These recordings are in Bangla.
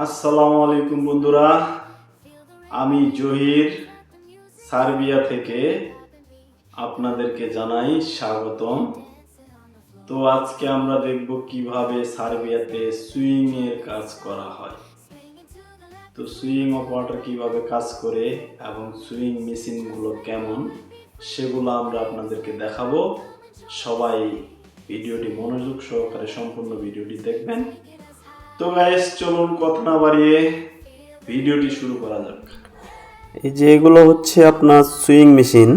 আসসালামু আলাইকুম বন্ধুরা। আমি জহির সার্বিয়া থেকে আপনাদেরকে জানাই স্বাগতম। তো আজকে আমরা দেখব কীভাবে সার্বিয়াতে সুইং এর কাজ করা হয়। তো সুইং অপারেটর কীভাবে কাজ করে এবং সুইং মেশিনগুলো কেমন, সেগুলো আমরা আপনাদেরকে দেখাবো। সবাই ভিডিওটি মনোযোগ সহকারে সম্পূর্ণ ভিডিওটি দেখবেন। তো গাইস চলুন কথা না বাড়িয়ে ভিডিওটি শুরু করা যাক। এই যে এগুলো হচ্ছে আপনার সুইং মেশিন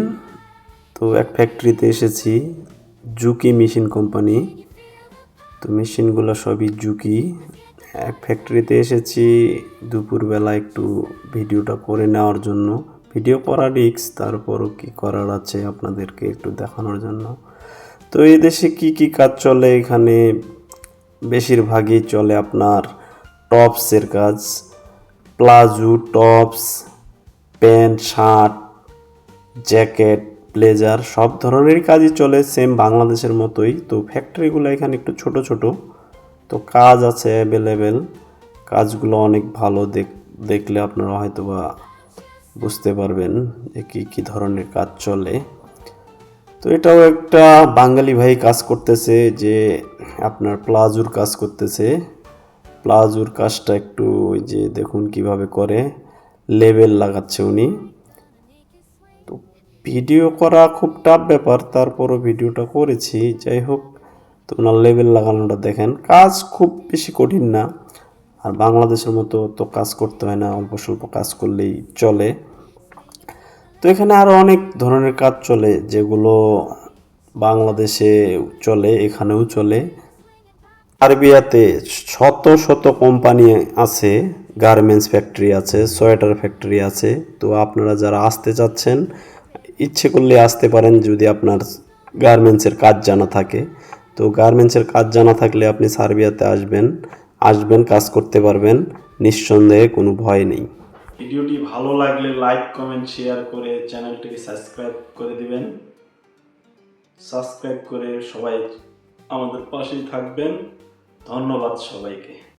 তো এক ফ্যাক্টরিতে এসেছি জুকি মেশিন কোম্পানি তো মেশিনগুলো সবই জুকি এক ফ্যাক্টরিতে এসেছি, দুপুরবেলা একটু ভিডিওটা করে নেওয়ার জন্য। ভিডিও করা রিক্স তারপরও কি করার আছে আপনাদেরকে একটু দেখানোর জন্য। তো এই দেশে কি কি কাজ চলে এখানে? বেশিরভাগই চলে আপনার টপসের কাজ। Palazzo, tops, pant, shirt, jacket, blazer সব ধরনেরই কাজই চলে, সেম বাংলাদেশের মতোই। তো ফ্যাক্টরিগুলো এখানে একটু ছোট ছোট। তো কাজ আছে অ্যাভেলেবেল। কাজগুলো অনেক ভালো দেখ, দেখলে আপনারা হয়তো বা বুঝতে পারবেন যে কী কী ধরনের কাজ চলে। তো এটাও একটা বাঙালি ভাই কাজ করতেছে যে আপনার প্লাজোর কাজ করতেছে। প্লাজোর কাজটা একটু ওই যে দেখুন কীভাবে করে। লেবেল লাগাচ্ছে উনি। তো ভিডিও করা খুব টাফ ব্যাপার, তারপরও ভিডিওটা করেছি, যাই হোক। তো ওনার লেবেল লাগানোটা দেখেন, কাজ খুব বেশি কঠিন না। আর বাংলাদেশের মতো তো কাজ করতে হয় না, অল্প স্বল্প কাজ করলেই চলে। তো এখানে আরও অনেক ধরনের কাজ চলে, যেগুলো বাংলাদেশে চলে, এখানেও চলে। আরবিয়াতে শত শত কোম্পানি আছে, গার্মেন্টস ফ্যাক্টরি আছে, সোয়েটার ফ্যাক্টরি আছে। তো আপনারা যারা আসতে চাচ্ছেন, ইচ্ছে করলে আসতে পারেন যদি আপনার গার্মেন্টসের কাজ জানা থাকে। তো গার্মেন্টসের কাজ জানা থাকলে আপনি সার্বিয়াতে আসবেন আসবেন, কাজ করতে পারবেন, নিঃসন্দেহে কোনো ভয় নেই। ভিডিওটি ভালো লাগলে লাইক, কমেন্ট, শেয়ার করে চ্যানেলটিকে সাবস্ক্রাইব করে দিবেন। সাবস্ক্রাইব করে সবাই আমাদের পাশেই থাকবেন। ধন্যবাদ সবাইকে।